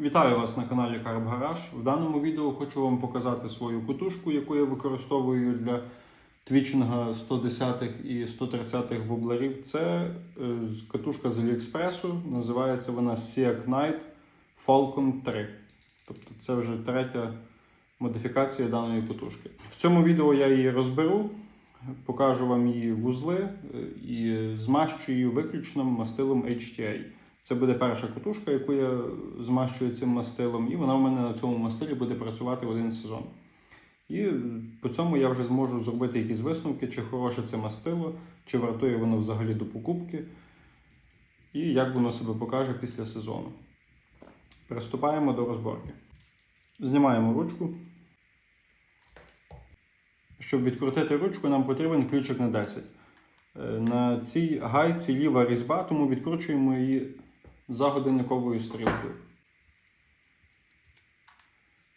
Вітаю вас на каналі Карб Гараж. В даному відео хочу вам показати свою кутушку, яку я використовую для твічинга 110 і 130-х воблерів. Це е, катушка з Аліекспресу. Називається вона Siak Knight Falcon 3. Тобто це вже третя модифікація даної катушки. В цьому відео я її розберу, покажу вам її вузли е, і змащу її виключно мастилом HTA. Це буде перша катушка, яку я змащую цим мастилом, і вона в мене на цьому мастилі буде працювати один сезон. І по цьому я вже зможу зробити якісь висновки, чи хороше це мастило, чи вартує воно взагалі до покупки, і як воно себе покаже після сезону. Приступаємо до розборки. Знімаємо ручку. Щоб відкрутити ручку, нам потрібен ключик на 10. Е, На цій гайці ліва різьба, тому відкручуємо її за годинниковою стрілкою.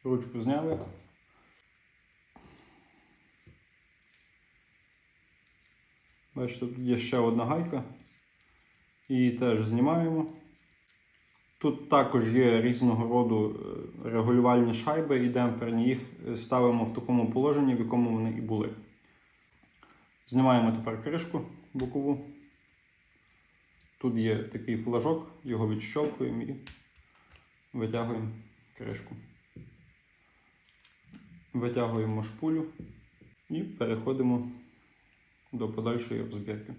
Ручку зняли. Бачите, тут є ще одна гайка. Її теж знімаємо. Тут також є різного роду е, регулювальні шайби і демпферні. Їх е, ставимо в такому положенні, в якому вони і були. Знімаємо тепер кришку бокову. Тут є такий флажок, його відщолкуємо і витягуємо кришку. Витягуємо шпулю і переходимо до подальшої розбірки.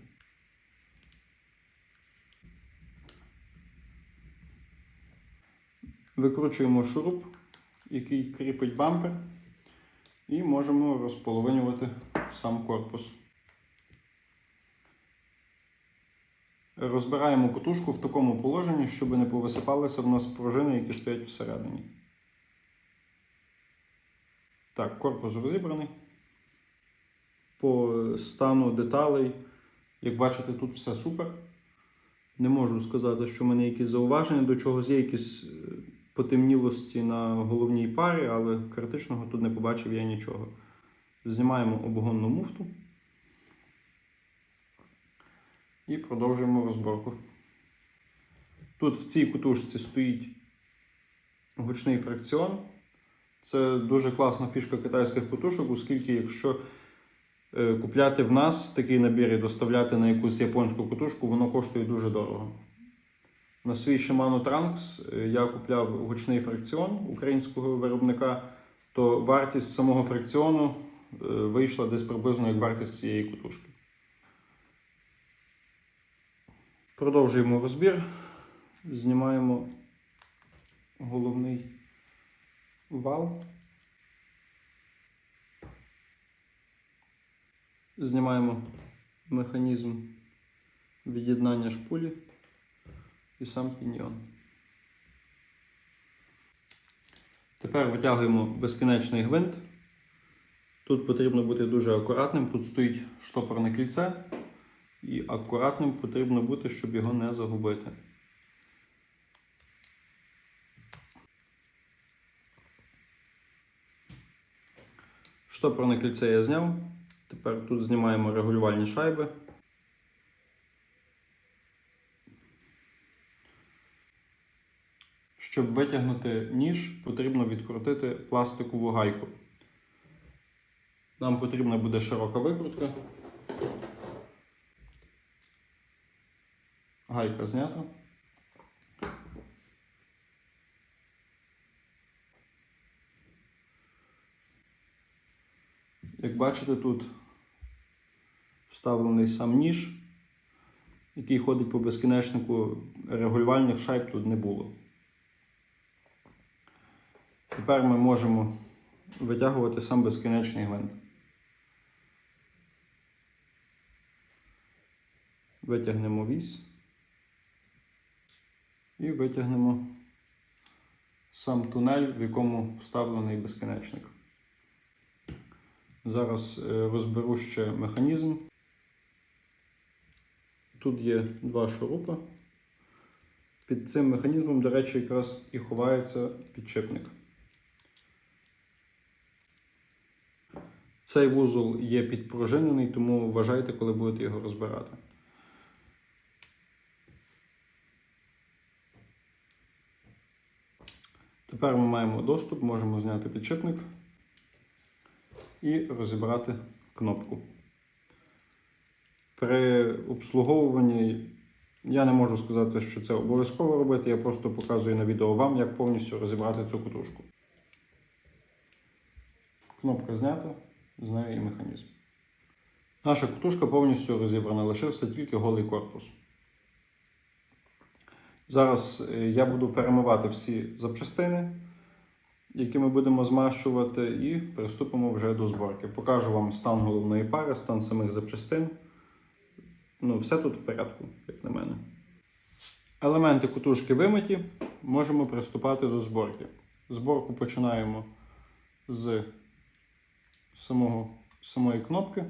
Викручуємо шуруп, який кріпить бампер, і можемо розполовинювати сам корпус. Розбираємо кутушку в такому положенні, щоб не повисипалися в нас пружини, які стоять всередині. Так, корпус розібраний. По стану деталей, як бачите, тут все супер. Не можу сказати, що в мене якісь зауваження до чогось є якісь е, потемнілості на головній парі, але критичного тут не побачив я нічого. Знімаємо обгонну муфту. І продовжуємо розборку. Тут в цій кутушці стоїть гучний фрикціон. Це дуже класна фішка китайських кутушок, оскільки якщо е, купляти в нас такий набір і доставляти на якусь японську кутушку, воно коштує дуже дорого. На свій Shimano Trunks е, я купляв гучний фрикціон українського виробника, то вартість самого фрикціону е, вийшла десь приблизно як вартість цієї кутушки. Продовжуємо розбір. Знімаємо головний вал. Знімаємо механізм від'єднання шпулі і сам піньйон. Тепер витягуємо безкінечний гвинт. Тут потрібно бути дуже акуратним. Тут стоїть штопорне кільце. І акуратним потрібно бути, щоб його не загубити. Штопорне кільце я зняв. Тепер тут знімаємо регулювальні шайби. Щоб витягнути ніж, потрібно відкрутити пластикову гайку. Нам потрібна буде широка викрутка. Гайка знята. Як бачите, тут вставлений сам ніж, який ходить по безкінечнику, регулювальних шайб тут не було. Тепер ми можемо витягувати сам безкінечний гвинт. Витягнемо вісь і витягнемо сам тунель, в якому вставлений безкінечник. Зараз е, розберу ще механізм. Тут є два шурупа. Під цим механізмом, до речі, якраз і ховається підшипник. Цей вузол є підпружинений, тому вважайте, коли будете його розбирати. Тепер ми маємо доступ, можемо зняти підшипник і розібрати кнопку. При обслуговуванні я не можу сказати, що це обов'язково робити, я просто показую на відео вам, як повністю розібрати цю катушку. Кнопка знята, з нею і механізм. Наша катушка повністю розібрана, лишився тільки голий корпус. Зараз е, я буду перемивати всі запчастини, які ми будемо змащувати, і приступимо вже до зборки. Покажу вам стан головної пари, стан самих запчастин. Ну, все тут в порядку, як на мене. Елементи кутушки вимиті, можемо приступати до зборки. Зборку починаємо з самого, самої кнопки.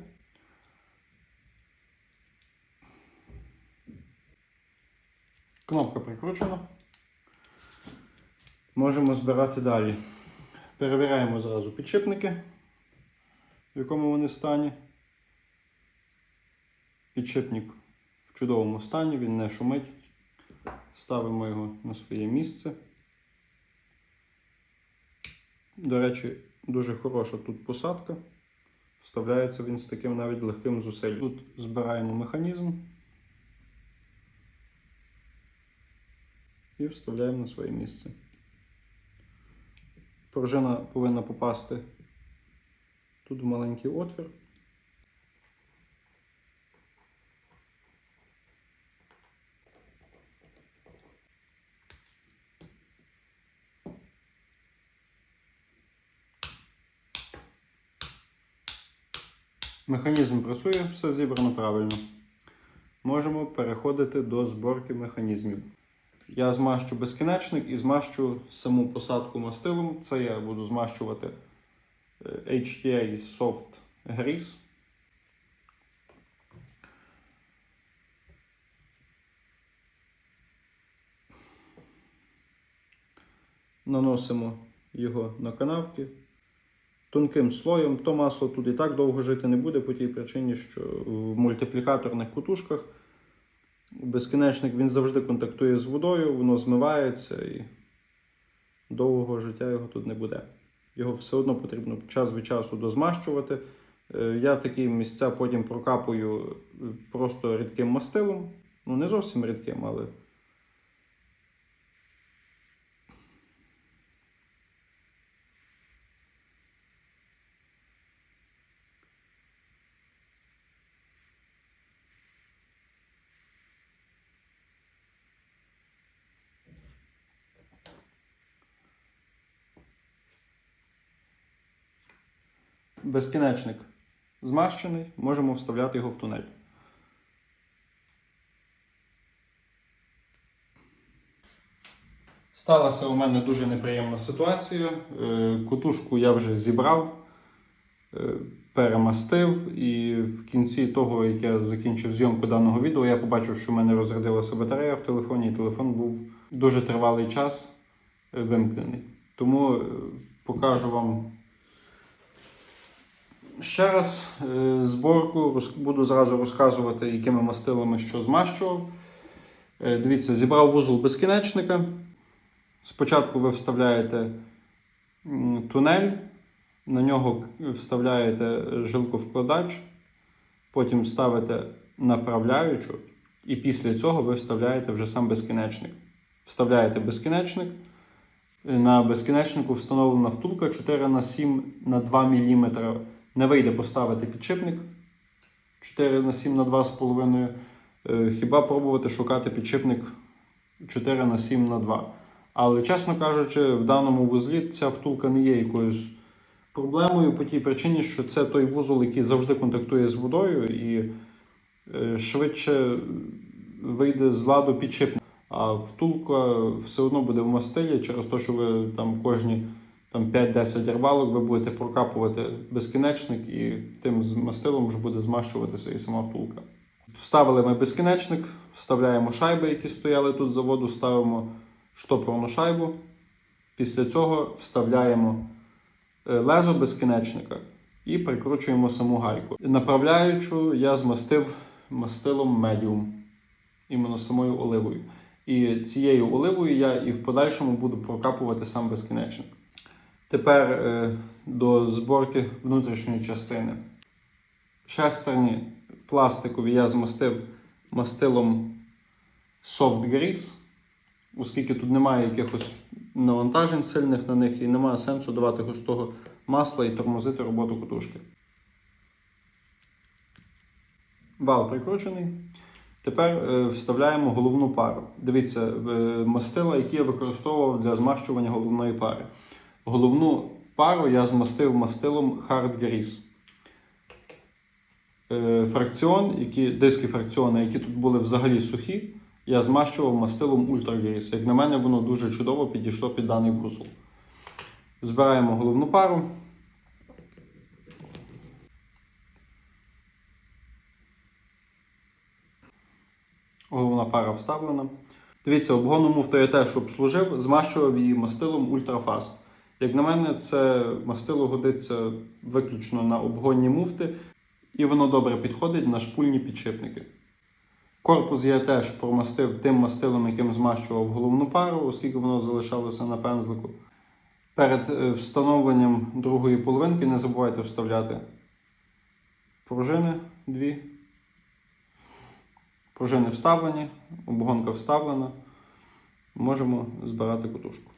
Кнопка прикручена. Можемо збирати далі. Перевіряємо зразу підшипники, в якому вони стані. Підшипник в чудовому стані, він не шумить. Ставимо його на своє місце. До речі, дуже хороша тут посадка. Вставляється він з таким навіть легким зусиллям. Тут збираємо механізм і вставляємо на своє місце. Пружина повинна попасти тут в маленький отвір. Механізм працює, все зібрано правильно. Можемо переходити до зборки механізмів. Я змащу безкінечник і змащу саму посадку мастилом. Це я буду змащувати е, HTA Soft Grease. Наносимо його на канавки тонким слоєм. То масло тут і так довго жити не буде по тій причині, що в мультиплікаторних кутушках безкінечник він завжди контактує з водою, воно змивається і довгого життя його тут не буде. Його все одно потрібно час від часу дозмащувати. Е, Я такі місця потім прокапую е, просто рідким мастилом. Ну, не зовсім рідким, але безкінечник змащений, можемо вставляти його в тунель. Сталася у мене дуже неприємна ситуація. Е, Кутушку я вже зібрав, е, перемастив, і в кінці того, як я закінчив зйомку даного відео, я побачив, що в мене розрядилася батарея в телефоні, і телефон був дуже тривалий час вимкнений. Тому е, покажу вам Ще раз е, зборку буду зразу розказувати, якими мастилами що змащував. Е, Дивіться, зібрав вузол безкінечника. Спочатку ви вставляєте тунель, на нього вставляєте жилковкладач, потім ставите направляючу, і після цього ви вставляєте вже сам безкінечник. Вставляєте безкінечник. Е, На безкінечнику встановлена втулка 4 на 7 на 2 мм. Не вийде поставити підшипник 4 на 7 на 2,5. Е, Хіба пробувати шукати підшипник 4 на 7 на 2. Але, чесно кажучи, в даному вузлі ця втулка не є якоюсь проблемою по тій причині, що це той вузол, який завжди контактує з водою, і е, швидше вийде з ладу підшипник. А втулка все одно буде в мастилі через те, що ви там кожні там 5-10 рибалок ви будете прокапувати безкінечник і тим мастилом вже буде змащуватися і сама втулка. Вставили ми безкінечник, вставляємо шайби, які стояли тут з заводу, ставимо штопорну шайбу. Після цього вставляємо е, лезо безкінечника і прикручуємо саму гайку. Направляючу я змастив мастилом медіум, іменно самою оливою. І цією оливою я і в подальшому буду прокапувати сам безкінечник. Тепер е, до зборки внутрішньої частини. Шестерні пластикові я змастив мастилом Soft Grease, оскільки тут немає якихось навантажень сильних на них і немає сенсу давати густого масла і тормозити роботу катушки. Вал прикручений. Тепер е, вставляємо головну пару. Дивіться, е, мастила, які я використовував для змащування головної пари. Головну пару я змастив мастилом Hard Grease. Е, Фракціон, які, диски фракціони, які тут були взагалі сухі, я змащував мастилом Ultra Grease. Як на мене, воно дуже чудово підійшло під даний вузол. Збираємо головну пару. Головна пара вставлена. Дивіться, обгону муфти я теж обслужив, змащував її мастилом Ultrafast. Як на мене, це мастило годиться виключно на обгонні муфти, і воно добре підходить на шпульні підшипники. Корпус я теж промастив тим мастилом, яким змащував головну пару, оскільки воно залишалося на пензлику. Перед е, встановленням другої половинки не забувайте вставляти пружини дві. Пружини вставлені, обгонка вставлена. Можемо збирати кутушку.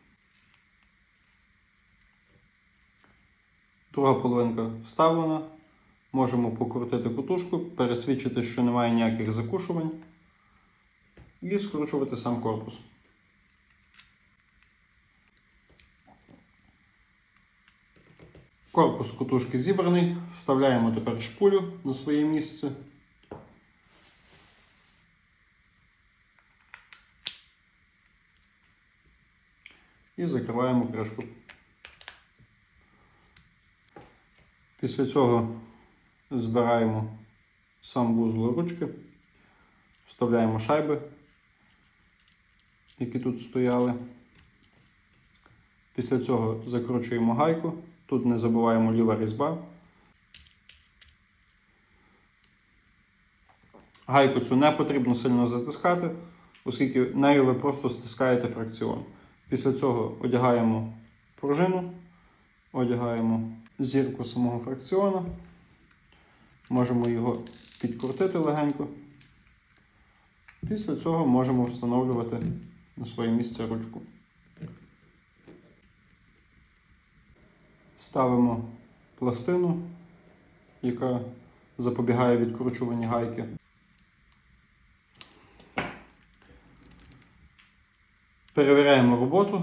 Друга половинка вставлена. Можемо покрутити кутушку, пересвідчити, що немає ніяких закушувань. І скручувати сам корпус. Корпус кутушки зібраний. Вставляємо тепер шпулю на своє місце. І закриваємо кришку. Після цього збираємо сам вузол ручки, вставляємо шайби, які тут стояли. Після цього закручуємо гайку. Тут не забуваємо ліва різьба. Гайку цю не потрібно сильно затискати, оскільки нею ви просто стискаєте фракціон. Після цього одягаємо пружину, одягаємо зірку самого фракціона. Можемо його підкрутити легенько. Після цього можемо встановлювати на своє місце ручку. Ставимо пластину, яка запобігає відкручуванню гайки. Перевіряємо роботу.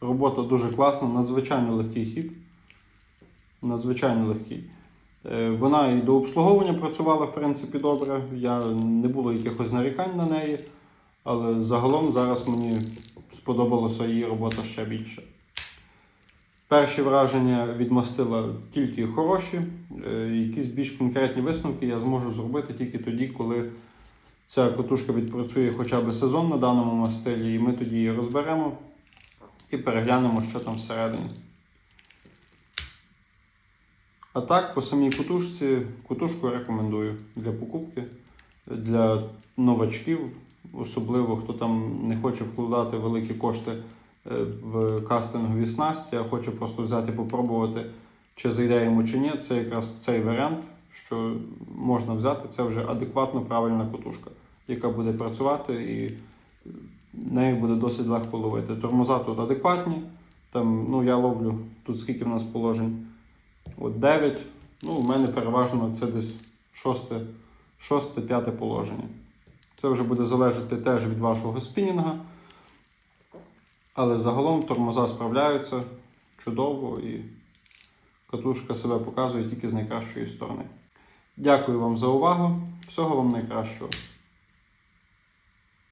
Робота дуже класна, надзвичайно легкий хід. Надзвичайно легкий. Е, Вона і до обслуговування працювала, в принципі, добре. Я не було якихось нарікань на неї, але загалом зараз мені сподобалася її робота ще більше. Перші враження від мастила тільки хороші. Е, Якісь більш конкретні висновки я зможу зробити тільки тоді, коли ця катушка відпрацює хоча б сезон на даному мастилі, і ми тоді її розберемо і переглянемо, що там всередині. А так, по самій кутушці, кутушку рекомендую для покупки, для новачків, особливо хто там не хоче вкладати великі кошти е, в кастингові снасті, а хоче просто взяти попробувати, чи зайде йому чи ні. Це якраз цей варіант, що можна взяти. Це вже адекватно правильна кутушка, яка буде працювати і нею буде досить легко ловити. Тормоза тут адекватні. Там, ну, я ловлю тут скільки в нас положень. От 9. Ну, у мене переважно це десь 6, 6 5 положення. Це вже буде залежати теж від вашого спінінга. Але загалом тормоза справляються чудово і катушка себе показує тільки з найкращої сторони. Дякую вам за увагу. Всього вам найкращого.